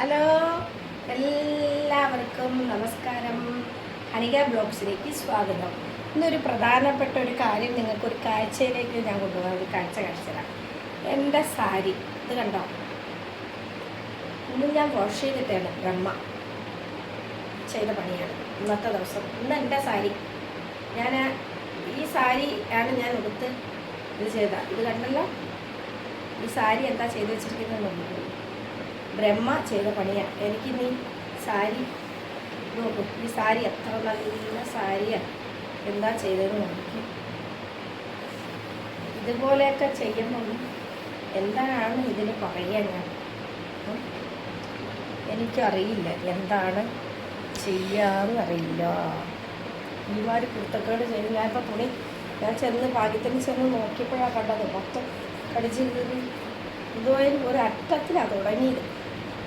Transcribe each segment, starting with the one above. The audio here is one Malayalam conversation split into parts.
ഹലോ. എല്ലാവർക്കും നമസ്കാരം. ഹനിക ബ്ലോഗ്സിലേക്ക് സ്വാഗതം. ഇന്നൊരു പ്രധാനപ്പെട്ട ഒരു കാര്യം നിങ്ങൾക്ക് ഒരു കാഴ്ചയിലേക്ക് ഞാൻ കൊണ്ടുപോകാൻ ഒരു കാഴ്ച കാഴ്ചതരാം എന്റെ സാരി. ഇത് കണ്ടോ? ഇന്ന് ഞാൻ വാഷ് ചെയ്തിട്ടാണ് ബ്രഹ്മ ചെയ്ത പണിയാണ്. ഇന്നത്തെ ദിവസം. ഇന്ന് എന്റെ സാരി. ഞാൻ ഈ സാരി ആണ് ഞാൻ എടുത്ത് ഇത് ചെയ്ത ഇത് കണ്ടല്ലോ? ഈ സാരി എന്താ ചെയ്ത് വെച്ചിരിക്കുന്നത് നോക്കൂ ബ്രഹ്മ ചെയ്ത പണിയാണ് എനിക്കിനി സാരി നോക്കും. ഈ സാരി എത്ര നല്ല സാരിയാണ് എന്താ ചെയ്തതെന്ന് നോക്കി. ഇതുപോലെയൊക്കെ ചെയ്യുമ്പോൾ എന്താണ് ഇതിന് പറയുക ഞാൻ? എനിക്കറിയില്ല. എന്താണ് ചെയ്യാന്ന് അറിയില്ല. ഒരുപാട് കുർത്തക്കേട് ചെയ്ത്. ഞാനിപ്പോൾ തുണി ഞാൻ ചെന്ന് ഭാഗ്യത്തിന് ചെന്ന് നോക്കിയപ്പോഴാണ് കണ്ടത്. മൊത്തം കടിച്ച് കീറി ഇതുവരെ ഒരു അറ്റത്തിലാണ് തുടങ്ങിയത്.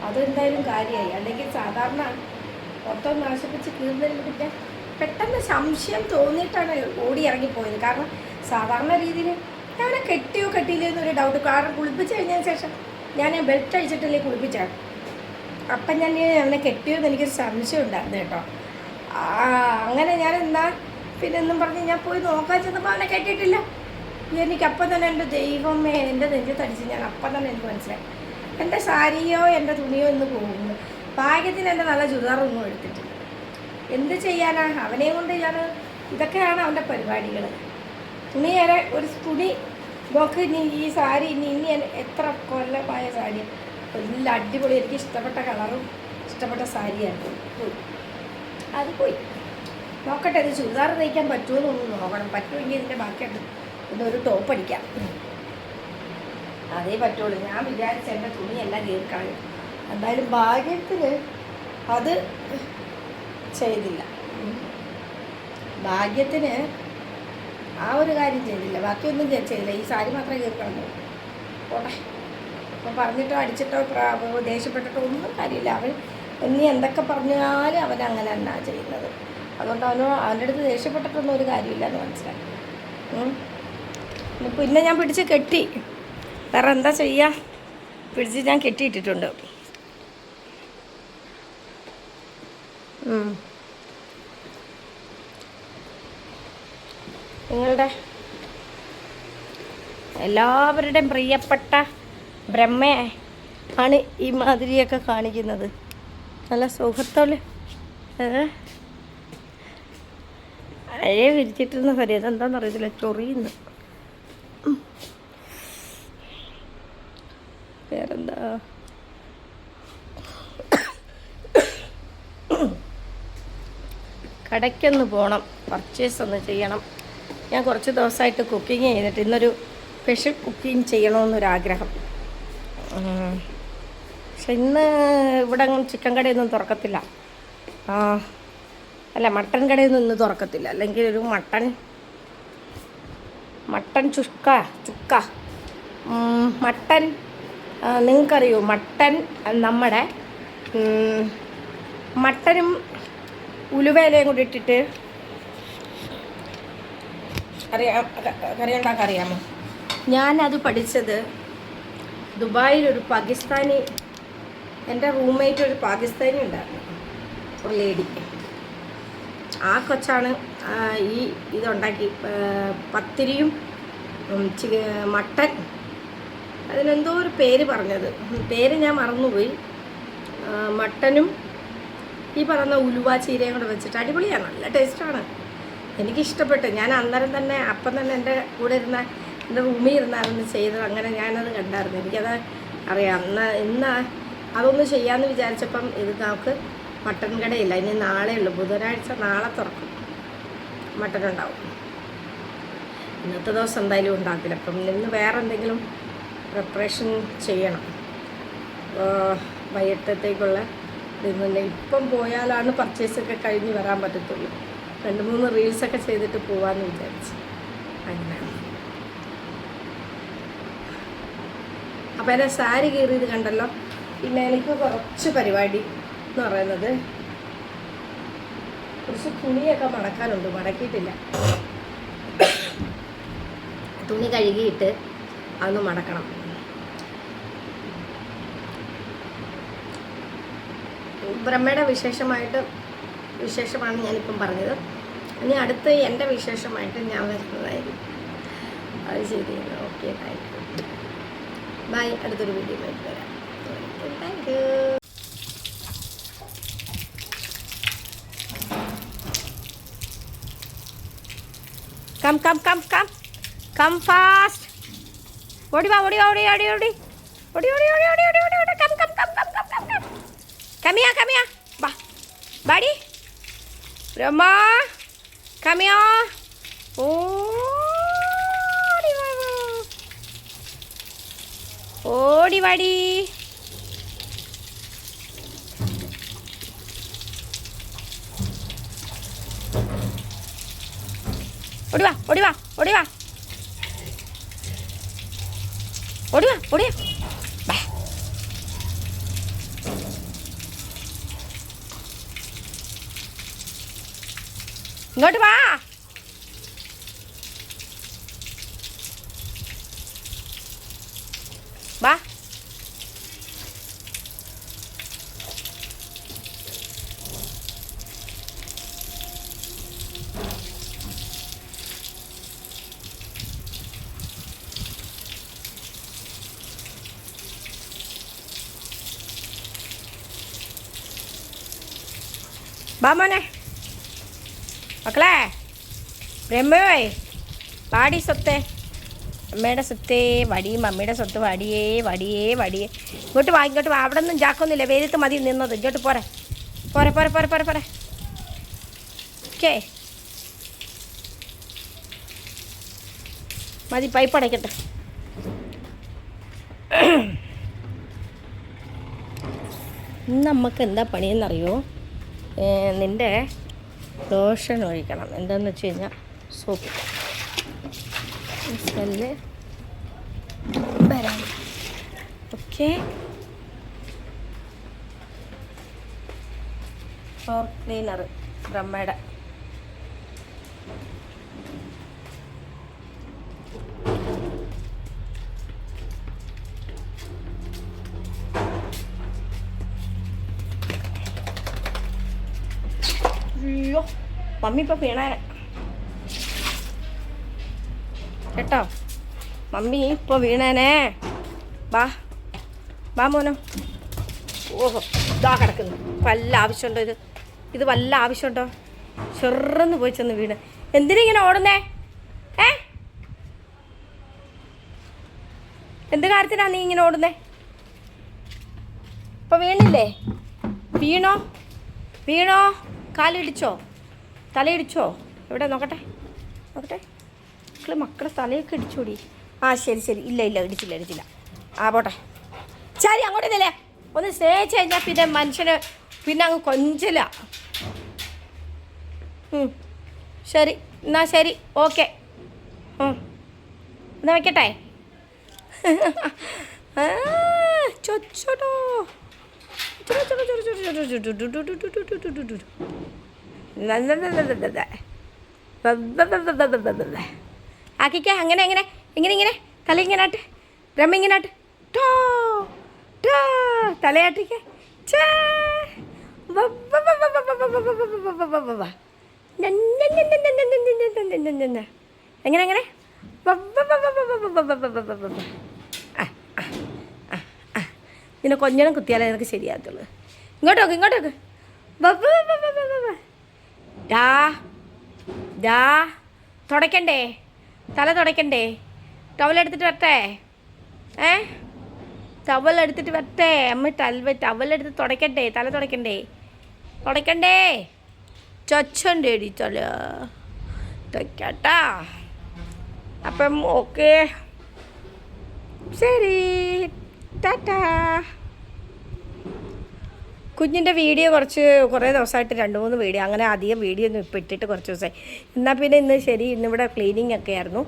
അതെന്തായാലും കാര്യമായി. അല്ലെങ്കിൽ സാധാരണ മൊത്തം നാശിപ്പിച്ച് കീറുന്നതിന് പിന്നെ പെട്ടെന്ന് സംശയം തോന്നിയിട്ടാണ് ഓടി ഇറങ്ങിപ്പോയത്. കാരണം സാധാരണ രീതിയിൽ ഞാൻ കെട്ടിയോ കെട്ടിയില്ലോ എന്നൊരു ഡൗട്ട് കാരണം കുളിപ്പിച്ച് കഴിഞ്ഞതിന് ശേഷം ഞാൻ ബെൽറ്റ് അഴിച്ചിട്ടല്ലേ കുളിപ്പിച്ചാണ് അപ്പം ഞാൻ എന്നെ കെട്ടിയോ എന്ന് എനിക്കൊരു സംശയം ഉണ്ടായിരുന്നു കേട്ടോ. അങ്ങനെ ഞാൻ എന്നാ പിന്നെ എന്നും പറഞ്ഞ് ഞാൻ പോയി നോക്കാൻ ചെന്നപ്പോൾ അവനെ കെട്ടിയിട്ടില്ല. എനിക്കപ്പം തന്നെ എന്റെ ദൈവമേ എന്റെ നെഞ്ചത്തടിച്ച് ഞാൻ അപ്പം തന്നെ എനിക്ക് മനസ്സിലായി. എന്റെ സാരിയോ എന്റെ തുണിയോ എന്ന് പോകുന്നു. ഭാഗ്യത്തിന് എന്റെ നല്ല ചുരിദാറൊന്നും എടുത്തിട്ടില്ല. എന്ത് ചെയ്യാനാണ് അവനെ കൊണ്ട് ഞാൻ ഇതൊക്കെയാണ് അവന്റെ പരിപാടികൾ തുണി വരെ ഒരു തുണി ബോക്ക് ഇനി ഈ സാരി ഇനി ഇനി എത്ര കൊല്ലമായ സാരി. എല്ലാം അടിപൊളി എനിക്ക് ഇഷ്ടപ്പെട്ട കളറും ഇഷ്ടപ്പെട്ട സാരിയായിരുന്നു പോയി. അത് പോയി. നോക്കട്ടെ ഇത് ചുരിദാർ തയ്ക്കാൻ പറ്റുമോ എന്നൊന്ന് നോക്കണം. പറ്റുമെങ്കിൽ ഇതിന്റെ ബാക്കിയായിട്ട് ഇന്നൊരു ടോപ്പ് അടിക്കാം. അതേ പറ്റുള്ളൂ. ഞാൻ വിചാരിച്ച എന്റെ തുണിയെല്ലാം കീറിക്കളയും എന്തായാലും ഭാഗ്യത്തിന് അത് ചെയ്തില്ല. ഭാഗ്യത്തിന് ആ ഒരു കാര്യം ചെയ്തില്ല. ബാക്കിയൊന്നും ചെയ്തില്ല. ഈ സാരി മാത്രം കേൾക്കണം പോട്ടെ. അപ്പോൾ പറഞ്ഞിട്ടോ അടിച്ചിട്ടോ ദേഷ്യപ്പെട്ടിട്ടോ ഒന്നും കാര്യമില്ല. അവൻ ഇനി എന്തൊക്കെ പറഞ്ഞാലും അവൻ അങ്ങനെ തന്നെ ചെയ്യുന്നത്. അതുകൊണ്ട് അവനോ അവന്റെ അടുത്ത് ദേഷ്യപ്പെട്ടിട്ടൊന്നും ഒരു കാര്യമില്ല എന്ന് മനസ്സിലായി. പിന്നെ ഞാൻ പിടിച്ച് കെട്ടി. വേറെ എന്താ ചെയ്യുക പിടിച്ച് ഞാൻ കെട്ടിയിട്ടിട്ടുണ്ട്. നിങ്ങളുടെ എല്ലാവരുടെയും പ്രിയപ്പെട്ട ബ്രഹ്മയെ ആണ് ഈ മാതിരിയൊക്കെ കാണിക്കുന്നത്. നല്ല സുഖത്തോൽ അഴയെ വിരിച്ചിട്ടിരുന്ന സരി അതെന്താണെന്നറിയത്തില്ല ചൊറിയുന്നു. വേറെന്താ? കടയ്ക്കൊന്ന് പോകണം പർച്ചേസ് ഒന്ന് ചെയ്യണം. ഞാൻ കുറച്ച് ദിവസമായിട്ട് കുക്കിംഗ് ചെയ്തിട്ട് ഇന്നൊരു സ്പെഷ്യൽ കുക്കിംഗ് ചെയ്യണമെന്നൊരാഗ്രഹം. പക്ഷെ ഇന്ന് ഇവിടെ ചിക്കൻ കടയൊന്നും തുറക്കത്തില്ല. അല്ല മട്ടൻ കടയൊന്നും ഇന്ന് തുറക്കത്തില്ല. അല്ലെങ്കിൽ ഒരു mutton mutton chukka chukka. Mutton നിങ്ങൾക്കറിയോ മട്ടൻ നമ്മുടെ മട്ടനും ഉലുവേലയും കൂടി ഇട്ടിട്ട് അറിയാം കറി ഉണ്ടാക്കാൻ അറിയാമോ? ഞാനത് പഠിച്ചത് ദുബായിൽ ഒരു പാകിസ്ഥാനി എന്റെ റൂംമേറ്റ് ഒരു പാകിസ്ഥാനി ഉണ്ടായിരുന്നു ഒരു ലേഡി ആ കൊച്ചാണ് ഈ ഇതുണ്ടാക്കി പത്തിരിയും മട്ടൻ അതിനെന്തോ ഒരു പേര് പറഞ്ഞത്. പേര് ഞാൻ മറന്നുപോയി. മട്ടനും ഈ പറയുന്ന ഉലുവ ചീരയും കൂടെ വെച്ചിട്ട് അടിപൊളിയാണ് നല്ല ടേസ്റ്റാണ്. എനിക്കിഷ്ടപ്പെട്ടു. ഞാൻ അന്നേരം തന്നെ അപ്പം തന്നെ എന്റെ കൂടെ ഇരുന്ന എന്റെ റൂമിൽ ഇരുന്നായിരുന്നു ചെയ്തത് അങ്ങനെ ഞാനത് കണ്ടായിരുന്നു. എനിക്കത് അറിയാം. അന്ന് ഇന്ന് അതൊന്ന് ചെയ്യാമെന്ന് വിചാരിച്ചപ്പം ഇത് നമുക്ക് മട്ടൻ കടയില്ല. ഇനി നാളെ ഉള്ളൂ. ബുധനാഴ്ച നാളെ തുറക്കും. മട്ടൻ ഉണ്ടാവും. ഇന്നത്തെ ദിവസം എന്തായാലും ഉണ്ടാക്കില്ല അപ്പം ഇന്ന് വേറെ എന്തെങ്കിലും പ്രിപ്പറേഷൻ ചെയ്യണം. വൈകിട്ടത്തേക്കുള്ള ഇതുതന്നെ. ഇപ്പം പോയാലാണ് പർച്ചേസൊക്കെ കഴിഞ്ഞ് വരാൻ പറ്റത്തുള്ളൂ. രണ്ട് മൂന്ന് റീൽസൊക്കെ ചെയ്തിട്ട് പോവാമെന്ന് വിചാരിച്ചു. അങ്ങനെ. അപ്പോൾ എന്റെ സാരി കീറിയത് കണ്ടല്ലോ. പിന്നെ എനിക്ക് കുറച്ച് പരിപാടി എന്ന് പറയുന്നത്. കുറച്ച് തുണിയൊക്കെ മടക്കാനുണ്ട്. മടക്കിയിട്ടില്ല. തുണി കഴുകിയിട്ട് അതൊന്ന് മടക്കണം. ബ്രഹ്മയുടെ വിശേഷമായിട്ട് വിശേഷമാണ് ഞാനിപ്പം പറഞ്ഞത്. ഇനി അടുത്ത് എന്റെ വിശേഷമായിട്ട് ഞാൻ വരുന്നതായിരിക്കും. അത് ശരി. ഓക്കെ താങ്ക് യു ബൈ അടുത്തൊരു വീഡിയോ ആയിട്ട് വരാം thank you come come come come come fast ഓടി വാ ഓടി വാ ഓടി ഓടി ഓടി ഓടി ഓടി ഓടി ഓടി ഓടി ഓടി ഓടി come come come come come come come കമിയാ കമിയാ വാ ബാടി രമ കമിയാ ഓടി വാ വാ. ഓടി വാടി ഓടി വാ ഓടി വാ ഓടുക ഓടുക ഇങ്ങോട്ട് വാ. വാ മോനെ. മക്കളെ ബ്രഹ്മയോയ് വാടി സ്വത്തെ. അമ്മയുടെ സ്വത്തേ വടി മമ്മിയുടെ സ്വത്ത് വടിയേ വടിയേ വടിയേ. ഇങ്ങോട്ട് വാ ഇങ്ങോട്ട് വാ. അവിടെ ഒന്നും ജാക്കൊന്നുമില്ല. വെയിലത്ത് മതി നിന്നത്. ഇങ്ങോട്ട് പോരെ. പോരെ പോരെ പോരെ പോരെ പോരെ. ഓക്കേ. മതി പൈപ്പ് അടയ്ക്കട്ടെ. ഇന്ന് നമുക്ക് എന്താ പണിയെന്നറിയോ? നിന്റെ ലോഷൻ ഒഴിക്കണം. എന്താണെന്ന് വെച്ച് കഴിഞ്ഞാൽ സോപ്പ്. സ്മെല്ല്. വരാം. ഓക്കെ. ഫ്ലോർ ക്ലീനർ ബ്രഹ്മയുടെ. മമ്മി ഇപ്പോൾ വീണാനെ. കേട്ടോ? മമ്മി ഇപ്പോൾ വീണേനെ. വാ വാ മോനോ. ഓഹോ ഇതാ കിടക്കുന്നു. വല്ല ആവശ്യമുണ്ടോ ഇത്? ഇത് വല്ല ആവശ്യമുണ്ടോ? ചെറുന്ന് പോയി ചെന്ന് വീണ്. എന്തിനിങ്ങനെ ഓടുന്നേ? ഏ? എന്ത് കാര്യത്തിനാ നീ ഇങ്ങനെ ഓടുന്നേ? ഇപ്പൊ വീണില്ലേ? വീണോ? വീണോ? കാലിടിച്ചോ തലയിടിച്ചോ എവിടെ നോക്കട്ടെ നോക്കട്ടെ മക്കൾ മക്കളെ തലയൊക്കെ ഇടിച്ചോടി ആ ശരി ശരി ഇല്ല ഇല്ല ഇടിച്ചില്ല ഇടിച്ചില്ല ആ പോട്ടെ ശരി അങ്ങോട്ട് നില്ലേ ഒന്ന് സ്നേഹിച്ചു കഴിഞ്ഞാൽ പിന്നെ മനുഷ്യന് പിന്നെ അങ്ങ് കൊഞ്ചല ഉം. ശരി എന്നാ ശരി ഓക്കെ എന്നാ വെക്കട്ടെ ചൊച്ചോട്ടോ ചുടു, ചുടു, ചുടു, ചുടു, ചുടു, ചുടു, ചുടു, ചുടു, ചുടു, ചുടു, ആക്കിക്ക അങ്ങനെ അങ്ങനെ ഇങ്ങനെ ഇങ്ങനെ തല ഇങ്ങനെ ആട്ട് രമ്മ ഇങ്ങനെ ആട്ട് ടോ ടോ തലയാട്ടിക്ക എങ്ങനെ എങ്ങനെ നിന്നെ കൊഞ്ഞണം കുത്തിയാലേ നിനക്ക് ശരിയാകത്തുള്ളൂ ഇങ്ങോട്ടോക്ക് ഇങ്ങോട്ടോക്ക് ബബ്ബ ഡാ ഡാ തുടയ്ക്കണ്ടേ തല തുടയ്ക്കണ്ടേ ടവലെടുത്തിട്ട് വരട്ടെ ഏ? ടവലെടുത്തിട്ട് വരട്ടെ അമ്മ ടവൽ ടവലെടുത്ത് തുടയ്ക്കണ്ടേ തല തുടയ്ക്കണ്ടേ തുടയ്ക്കണ്ടേ. ചൊച്ചുണ്ടേടി തല. തുടയ്ക്കട്ടാ. അപ്പം ഓക്കെ. ശരി. ടാറ്റാ. കുഞ്ഞിന്റെ വീഡിയോ കുറച്ച് കുറേ ദിവസമായിട്ട് രണ്ട് മൂന്ന് വീഡിയോ അങ്ങനെ അധികം വീഡിയോ ഒന്നും ഇപ്പോൾ ഇട്ടിട്ട് കുറച്ച് ദിവസമായി എന്നാൽ പിന്നെ ഇന്ന് ശരി ഇന്നിവിടെ ക്ലീനിങ് ഒക്കെ ആയിരുന്നു.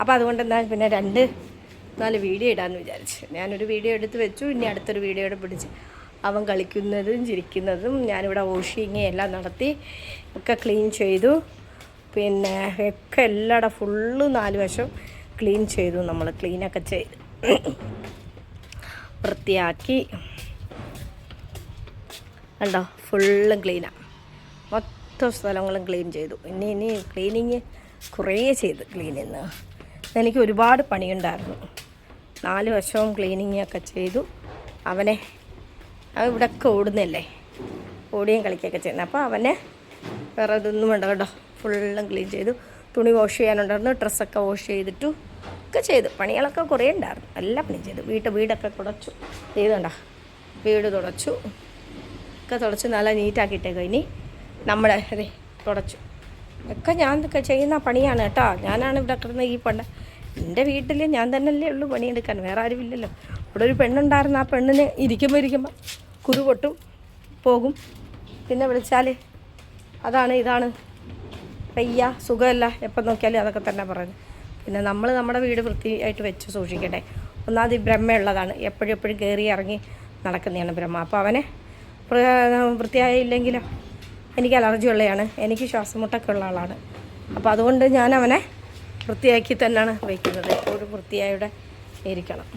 അപ്പോൾ അതുകൊണ്ട് എന്നാൽ പിന്നെ രണ്ട് നാല് വീഡിയോ ഇടാമെന്ന് വിചാരിച്ചു. ഞാനൊരു വീഡിയോ എടുത്ത് വെച്ചു ഇനി അടുത്തൊരു വീഡിയോ ഇവിടെ പിടിച്ച് അവൻ കളിക്കുന്നതും ചിരിക്കുന്നതും ഞാനിവിടെ വാഷിങ് എല്ലാം നടത്തി ഒക്കെ ക്ലീൻ ചെയ്തു. പിന്നെ ഒക്കെ എല്ലാടെ ഫുള്ള് നാല് വശം ക്ലീൻ ചെയ്തു നമ്മൾ ക്ലീനൊക്കെ ചെയ്ത്. വൃത്തിയാക്കി. കണ്ടോ? ഫുള്ളും ക്ലീനാണ് മൊത്തം സ്ഥലങ്ങളും ക്ലീൻ ചെയ്തു. ഇനി ഇനി ക്ലീനിങ് കുറേ ചെയ്ത് ക്ലീൻ ചെയ്യുന്ന എനിക്ക് ഒരുപാട് പണിയുണ്ടായിരുന്നു. നാല് വർഷവും ക്ലീനിങ് ഒക്കെ ചെയ്തു. അവനെ ഇവിടെയൊക്കെ ഓടുന്നല്ലേ? ഓടിയും കളിക്കുകയൊക്കെ ചെയ്യുന്നത് അപ്പോൾ അവനെ വേറെ ഇതൊന്നും വേണ്ട കേട്ടോ. ഫുള്ളും ക്ലീൻ ചെയ്തു. തുണി വാഷ് ചെയ്യാനുണ്ടായിരുന്നു. ഡ്രസ്സൊക്കെ വാഷ് ചെയ്തിട്ടു ഒക്കെ ചെയ്തു. പണികളൊക്കെ കുറേ ഉണ്ടായിരുന്നു. എല്ലാ പണിയും ചെയ്തു. വീട്ട് വീടൊക്കെ തുടച്ചു. ചെയ്തുണ്ട വീട് തുടച്ചു. ഒക്കെ തുടച്ച് നല്ല നീറ്റാക്കിയിട്ടേക്കോ ഇനി നമ്മുടെ അതെ തുടച്ചു. ഒക്കെ ഞാൻ ചെയ്യുന്ന പണിയാണ് കേട്ടോ. ഞാനാണ് ഇവിടെ കിടന്ന് ഈ പണ്ട എന്റെ വീട്ടിൽ ഞാൻ തന്നെയല്ലേ ഉള്ളൂ പണിയെടുക്കാൻ. വേറെ ആരുമില്ലല്ലോ ഇവിടെ ഒരു പെണ്ണുണ്ടായിരുന്നു. ആ പെണ്ണിന് ഇരിക്കുമ്പോൾ ഇരിക്കുമ്പോൾ കുരു പൊട്ടും പോകും. പിന്നെ വിളിച്ചാൽ അതാണ് ഇതാണ്. പയ്യ സുഖമല്ല. എപ്പം നോക്കിയാലും അതൊക്കെ തന്നെ പറയുന്നത്. പിന്നെ നമ്മൾ നമ്മുടെ വീട് വൃത്തിയായിട്ട് വെച്ച് സൂക്ഷിക്കട്ടെ. ഒന്നാമത് ബ്രഹ്മയുള്ളതാണ്. എപ്പോഴും എപ്പോഴും കയറി ഇറങ്ങി നടക്കുന്നതാണ് ബ്രഹ്മ. അപ്പോൾ അവനെ വൃത്തിയായില്ലെങ്കിലോ എനിക്ക് അലർജി ഉള്ളതാണ് എനിക്ക് ശ്വാസമുട്ടൊക്കെ ഉള്ള ആളാണ്. അപ്പോൾ അതുകൊണ്ട് ഞാൻ അവനെ വൃത്തിയാക്കി തന്നെയാണ് വയ്ക്കുന്നത് ഒരു വൃത്തിയായുടെ ഇരിക്കണം.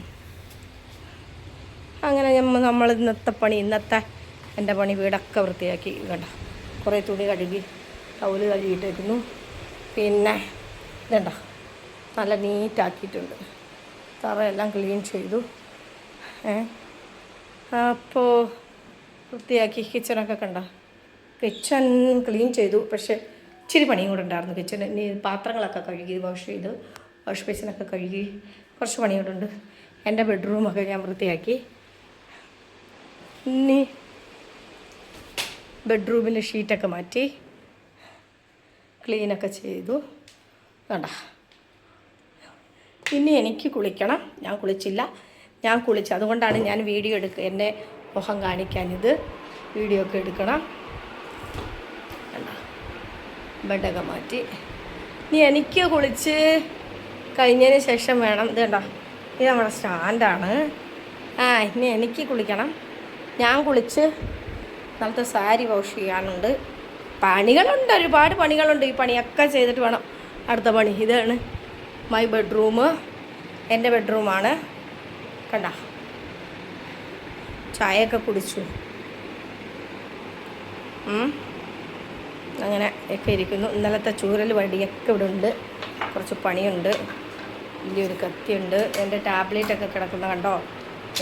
അങ്ങനെ നമ്മൾ നമ്മൾ ഇന്നത്തെ പണി ഇന്നത്തെ എന്റെ പണി വീടൊക്കെ വൃത്തിയാക്കി കണ്ട. കുറേ തുണി കഴുകി ടൗൽ കഴുകിയിട്ടേക്കുന്നു പിന്നെ ഇതണ്ട നല്ല നീറ്റാക്കിയിട്ടുണ്ട് തറയെല്ലാം ക്ലീൻ ചെയ്തു. അപ്പോൾ വൃത്തിയാക്കി കിച്ചണൊക്കെ കണ്ട? കിച്ചൺ ക്ലീൻ ചെയ്തു. പക്ഷേ ഇച്ചിരി പണിയും കൂടെ ഉണ്ടായിരുന്നു കിച്ചൺ ഇനി പാത്രങ്ങളൊക്കെ കഴുകി വാഷ് ചെയ്ത് വാഷ് ബേസിനൊക്കെ കഴുകി കുറച്ച് പണിയോടുണ്ട് എന്റെ ബെഡ്റൂമൊക്കെ ഞാൻ വൃത്തിയാക്കി. ഇനി ബെഡ്റൂമിന്റെ ഷീറ്റൊക്കെ മാറ്റി ക്ലീനൊക്കെ ചെയ്തു. വേണ്ട ഇനി എനിക്ക് കുളിക്കണം. ഞാൻ കുളിച്ചില്ല. ഞാൻ കുളിച്ചു. അതുകൊണ്ടാണ് ഞാൻ വീഡിയോ എടുക്കുക എന്റെ മുഖം കാണിക്കാൻ ഇത് വീഡിയോ ഒക്കെ എടുക്കണം. ബെഡൊക്കെ മാറ്റി. ഇനി എനിക്ക് കുളിച്ച് കഴിഞ്ഞതിന് ശേഷം വേണം. ഇത് കണ്ടോ? ഇത് നമ്മുടെ സ്റ്റാൻഡാണ് ആ ഇനി എനിക്ക് കുളിക്കണം. ഞാൻ കുളിച്ച് നാളത്തെ സാരി വാഷ് ചെയ്യാനുണ്ട്. പണികളുണ്ട് ഒരുപാട് പണികളുണ്ട്. ഈ പണിയൊക്കെ ചെയ്തിട്ട് വേണം അടുത്ത പണി. ഇതാണ് മൈ ബെഡ്റൂം എന്റെ ബെഡ്റൂമാണ് കണ്ട? ചായയൊക്കെ കുടിച്ചു. അങ്ങനെ ഒക്കെ ഇരിക്കുന്നു. ഇന്നലത്തെ ചൂരൽ വടിയൊക്കെ ഇവിടെ ഉണ്ട്. കുറച്ച് പണിയുണ്ട്. വലിയൊരു കത്തിയുണ്ട്. എന്റെ ടാബ്ലറ്റൊക്കെ കിടക്കുന്ന കണ്ടോ?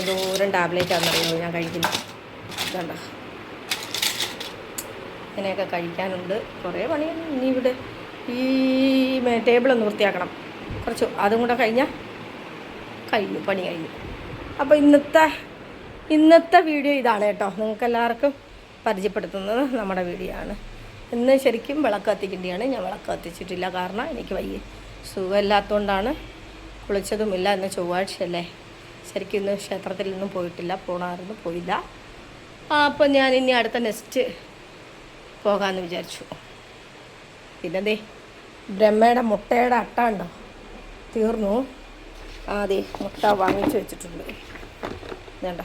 ദൂരം ടാബ്ലറ്റാണെന്നറിയുമോ ഞാൻ കഴിക്കുന്നത് കണ്ടോ ഇങ്ങനെയൊക്കെ കഴിക്കാനുണ്ട്. കുറേ പണിയുണ്ട്. ഇനി ഇവിടെ ഈ ടേബിളൊന്ന് വൃത്തിയാക്കണം. കുറച്ച് അതും കൂടെ കഴിഞ്ഞാൽ കഴിഞ്ഞു. പണി കഴിഞ്ഞു. അപ്പോൾ ഇന്നത്തെ ഇന്നത്തെ വീഡിയോ ഇതാണ് കേട്ടോ. നിങ്ങൾക്ക് എല്ലാവർക്കും പരിചയപ്പെടുത്തുന്നത് നമ്മുടെ വീഡിയോ ആണ് ഇന്ന് ശരിക്കും വിളക്ക് കത്തിക്കേണ്ടിയാണ്. ഞാൻ വിളക്ക് കത്തിച്ചിട്ടില്ല. കാരണം എനിക്ക് വയ്യ. സുഖമില്ലാത്തതുകൊണ്ടാണ് കുളിച്ചതുമില്ല ഇന്ന് ചൊവ്വാഴ്ചയല്ലേ ശരിക്കും ഇന്ന് ക്ഷേത്രത്തിൽ നിന്നും പോയിട്ടില്ല. പോണായിരുന്നു പോയില്ല. ആ, അപ്പോൾ ഞാൻ ഇനി അടുത്ത നെക്സ്റ്റ് പോകാമെന്ന് വിചാരിച്ചു. പിന്നെ ദേ ബ്രഹ്മയുടെ മുട്ടയുടെ അട്ട ഉണ്ടോ തീർന്നു. ആ ദേ മുട്ട വാങ്ങിച്ചു വെച്ചിട്ടുണ്ട്. വേണ്ട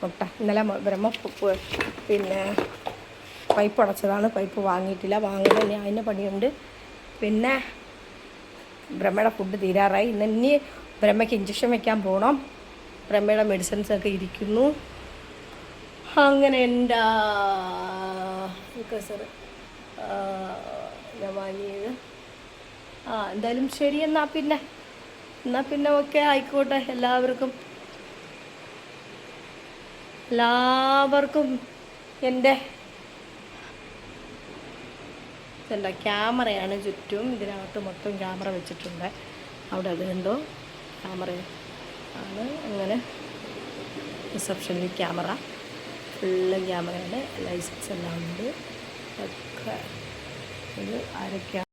മുട്ട ഇന്നലെ ബ്രഹ്മപ്പ് പിന്നെ പൈപ്പ് അടച്ചതാണ്. പൈപ്പ് വാങ്ങിയിട്ടില്ല. വാങ്ങുന്നത് ഇനി അതിന്റെ പണിയുണ്ട്. പിന്നെ ബ്രഹ്മയുടെ ഫുഡ് തീരാറായി. ഇന്ന് ഇനി ബ്രഹ്മയ്ക്ക് ഇഞ്ചക്ഷൻ വെക്കാൻ പോകണം ബ്രഹ്മയുടെ മെഡിസിൻസ് ഒക്കെ ഇരിക്കുന്നു. അങ്ങനെ എന്റെ സർ ഞാൻ വാങ്ങിയത്. ആ എന്തായാലും ശരി. എന്നാൽ പിന്നെ എന്നാൽ പിന്നെ ഓക്കെ ആയിക്കോട്ടെ. എല്ലാവർക്കും എല്ലാവർക്കും എന്റെ എന്താ ക്യാമറയാണ് ചുറ്റും. ഇതിനകത്ത് മൊത്തം ക്യാമറ വെച്ചിട്ടുണ്ട്. അവിടെ അത് കണ്ടോ? ക്യാമറ ആണ്. അങ്ങനെ റിസപ്ഷനിൽ ക്യാമറ. ഫുള്ള് ക്യാമറയാണ്. ലൈസൻസ് എല്ലാം ഉണ്ട്. ഒക്കെ. ഇത് ആരൊക്കെയാണ്